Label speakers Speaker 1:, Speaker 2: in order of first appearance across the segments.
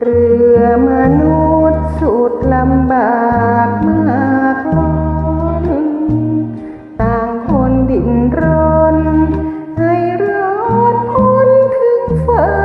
Speaker 1: เรือมนุษย์สุดลำบากมากล้นต่างคนดิ้นรนให้รอดพ้นถึงฝัน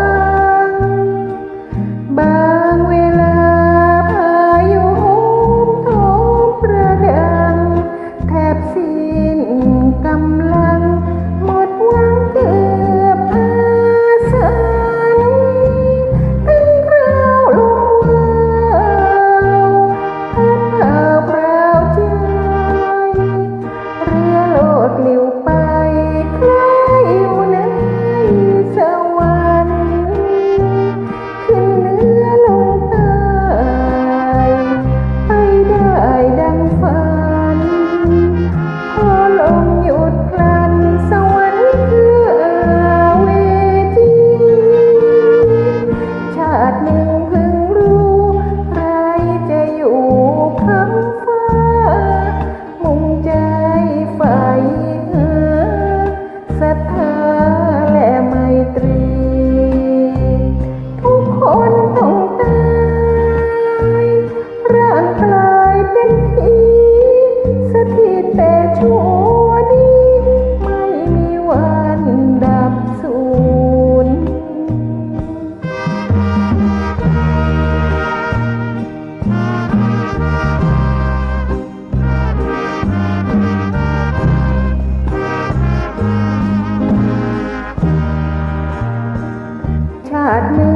Speaker 1: that God